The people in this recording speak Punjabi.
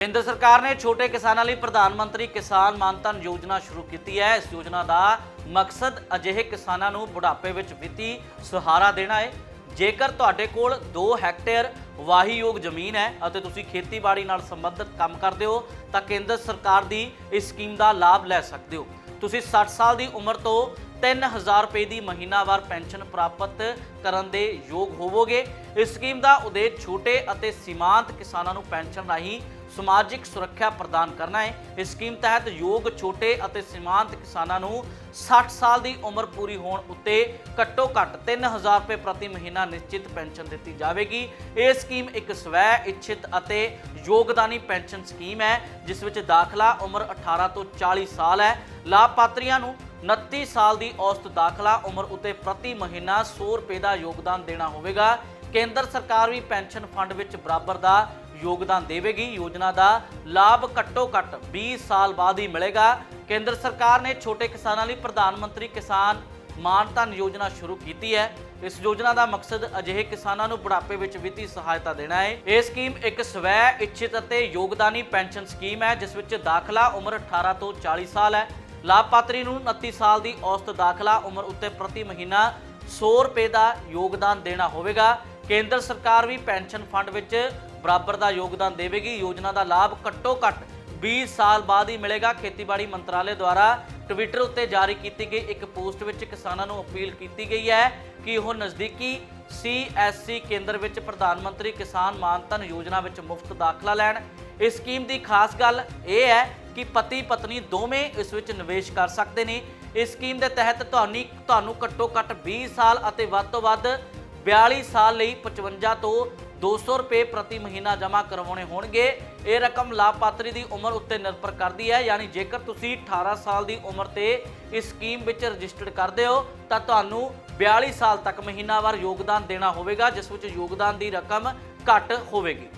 ਕੇਂਦਰ ਸਰਕਾਰ ਨੇ ਛੋਟੇ ਕਿਸਾਨਾਂ ਲਈ ਪ੍ਰਧਾਨ ਮੰਤਰੀ ਕਿਸਾਨ ਮਾਨਧਨ ਯੋਜਨਾ ਸ਼ੁਰੂ ਕੀਤੀ ਹੈ। ਇਸ ਯੋਜਨਾ ਦਾ ਮਕਸਦ ਅਜਿਹੇ ਕਿਸਾਨਾਂ ਨੂੰ ਬੁਢਾਪੇ ਵਿੱਚ ਵਿੱਤੀ ਸਹਾਰਾ ਦੇਣਾ ਹੈ। ਜੇਕਰ ਤੁਹਾਡੇ ਕੋਲ 2 ਹੈਕਟੇਅਰ ਵਾਹੀਯੋਗ ਜ਼ਮੀਨ ਹੈ ਅਤੇ ਤੁਸੀਂ ਖੇਤੀਬਾੜੀ ਨਾਲ ਸੰਬੰਧਿਤ ਕੰਮ ਕਰਦੇ ਹੋ, ਤਾਂ ਕੇਂਦਰ ਸਰਕਾਰ ਦੀ ਇਸ ਸਕੀਮ ਦਾ ਲਾਭ ਲੈ ਸਕਦੇ ਹੋ। ਤੁਸੀਂ 60 ਸਾਲ ਦੀ ਉਮਰ ਤੋਂ 3000 ਰੁਪਏ ਦੀ ਮਹੀਨਾਵਾਰ ਪੈਨਸ਼ਨ ਪ੍ਰਾਪਤ ਕਰਨ ਦੇ ਯੋਗ ਹੋਵੋਗੇ। ਇਸ ਸਕੀਮ ਦਾ ਉਦੇਸ਼ ਛੋਟੇ ਅਤੇ ਸੀਮਾਂਤ ਕਿਸਾਨਾਂ ਨੂੰ ਪੈਨਸ਼ਨ ਰਾਹੀਂ ਸਮਾਜਿਕ ਸੁਰੱਖਿਆ ਪ੍ਰਦਾਨ ਕਰਨਾ ਹੈ। ਇਸ ਸਕੀਮ ਤਹਿਤ ਯੋਗ ਛੋਟੇ ਅਤੇ ਸੀਮਾਂਤ ਕਿਸਾਨਾਂ ਨੂੰ 60 ਸਾਲ ਦੀ ਉਮਰ ਪੂਰੀ ਹੋਣ ਉੱਤੇ ਘੱਟੋ ਘੱਟ 3000 ਰੁਪਏ ਪ੍ਰਤੀ ਮਹੀਨਾ ਨਿਸ਼ਚਿਤ ਪੈਨਸ਼ਨ ਦਿੱਤੀ ਜਾਵੇਗੀ। ਇਹ ਸਕੀਮ ਇੱਕ ਸਵੈ ਇੱਛਿਤ ਅਤੇ ਯੋਗਦਾਨੀ ਪੈਨਸ਼ਨ ਸਕੀਮ ਹੈ, ਜਿਸ ਵਿੱਚ ਦਾਖਲਾ ਉਮਰ 18 ਤੋਂ 40 ਸਾਲ ਹੈ। ਲਾਭਪਾਤਰੀਆਂ ਨੂੰ 29 ਸਾਲ ਦੀ ਔਸਤ ਦਾਖਲਾ, ਉਮਰ ਉਤੇ ਪ੍ਰਤੀ ਮਹੀਨਾ 100 ਰੁਪਏ ਦਾ ਯੋਗਦਾਨ ਦੇਣਾ ਹੋਵੇਗਾ। ਕੇਂਦਰ ਸਰਕਾਰ ਵੀ ਪੈਨਸ਼ਨ ਫੰਡ ਵਿੱਚ ਬਰਾਬਰ ਦਾ ਯੋਗਦਾਨ ਦੇਵੇਗੀ। ਯੋਜਨਾ ਦਾ ਲਾਭ ਘੱਟੋ ਘੱਟ 20 ਸਾਲ ਬਾਅਦ ਹੀ ਮਿਲੇਗਾ। ਕੇਂਦਰ ਸਰਕਾਰ ਨੇ ਛੋਟੇ ਕਿਸਾਨਾਂ ਲਈ ਪ੍ਰਧਾਨ ਮੰਤਰੀ ਕਿਸਾਨ ਮਾਨਧਨ ਯੋਜਨਾ ਸ਼ੁਰੂ ਕੀਤੀ ਹੈ। ਇਸ ਯੋਜਨਾ ਦਾ ਮਕਸਦ ਅਜਿਹੇ ਕਿਸਾਨਾਂ ਨੂੰ ਬੁਢਾਪੇ ਵਿੱਚ ਵਿੱਤੀ ਸਹਾਇਤਾ ਦੇਣਾ ਹੈ। ਇਹ ਸਕੀਮ ਇੱਕ ਸਵੈ ਇੱਛਿਤ ਅਤੇ ਯੋਗਦਾਨੀ ਪੈਨਸ਼ਨ ਸਕੀਮ ਹੈ, ਜਿਸ ਵਿੱਚ ਦਾਖਲਾ ਉਮਰ 18 ਤੋਂ 40 ਸਾਲ ਹੈ। ਲਾਭਪਾਤਰੀ ਨੂੰ 29 ਸਾਲ ਦੀ ਔਸਤ ਦਾਖਲਾ, ਉਮਰ ਉੱਤੇ ਪ੍ਰਤੀ ਮਹੀਨਾ 100 ਰੁਪਏ ਦਾ ਯੋਗਦਾਨ ਦੇਣਾ ਹੋਵੇਗਾ। ਕੇਂਦਰ ਸਰਕਾਰ ਵੀ ਪੈਨਸ਼ਨ ਫੰਡ ਵਿੱਚ ਬਰਾਬਰ ਦਾ ਯੋਗਦਾਨ ਦੇਵੇਗੀ। ਯੋਜਨਾ ਦਾ ਲਾਭ ਘੱਟੋ ਘੱਟ 20 ਸਾਲ ਬਾਅਦ ਹੀ ਮਿਲੇਗਾ। ਖੇਤੀਬਾੜੀ ਮੰਤਰਾਲੇ ਦੁਆਰਾ ਟਵਿੱਟਰ ਉੱਤੇ ਜਾਰੀ ਕੀਤੀ ਗਈ ਇੱਕ ਪੋਸਟ ਵਿੱਚ ਕਿਸਾਨਾਂ ਨੂੰ ਅਪੀਲ ਕੀਤੀ ਗਈ ਹੈ ਕਿ ਉਹ ਨਜ਼ਦੀਕੀ CSC ਕੇਂਦਰ ਵਿੱਚ ਪ੍ਰਧਾਨ ਮੰਤਰੀ ਕਿਸਾਨ ਮਾਨਧਨ ਯੋਜਨਾ ਵਿੱਚ ਮੁਫਤ ਦਾਖਲਾ ਲੈਣ ਇਸ ਸਕੀਮ ਦੀ ਖਾਸ ਗੱਲ ਇਹ ਹੈ ਕਿ ਪਤੀ ਪਤਨੀ ਦੋਵੇਂ ਇਸ ਵਿੱਚ ਨਿਵੇਸ਼ ਕਰ ਸਕਦੇ ਨੇ। ਇਸ ਸਕੀਮ ਦੇ ਤਹਿਤ ਤੁਹਾਨੂੰ ਤੁਹਾਨੂੰ ਘੱਟੋ ਘੱਟ 20 ਸਾਲ ਅਤੇ ਵੱਧ ਤੋਂ ਵੱਧ 42 ਸਾਲ ਲਈ 55 ਤੋਂ 200 ਰੁਪਏ ਪ੍ਰਤੀ ਮਹੀਨਾ ਜਮ੍ਹਾਂ ਕਰਵਾਉਣੇ ਹੋਣਗੇ। ਇਹ ਰਕਮ ਲਾਭਪਾਤਰੀ ਦੀ ਉਮਰ ਉੱਤੇ ਨਿਰਭਰ ਕਰਦੀ ਹੈ। ਯਾਨੀ ਜੇਕਰ ਤੁਸੀਂ 18 ਸਾਲ ਦੀ ਉਮਰ ਤੇ ਇਸ ਸਕੀਮ ਵਿੱਚ ਰਜਿਸਟਰਡ ਕਰਦੇ ਹੋ, ਤਾਂ ਤੁਹਾਨੂੰ 42 ਸਾਲ ਤੱਕ ਮਹੀਨਾਵਾਰ ਯੋਗਦਾਨ ਦੇਣਾ ਹੋਵੇਗਾ, ਜਿਸ ਵਿੱਚ ਯੋਗਦਾਨ ਦੀ ਰਕਮ ਘੱਟ ਹੋਵੇਗੀ।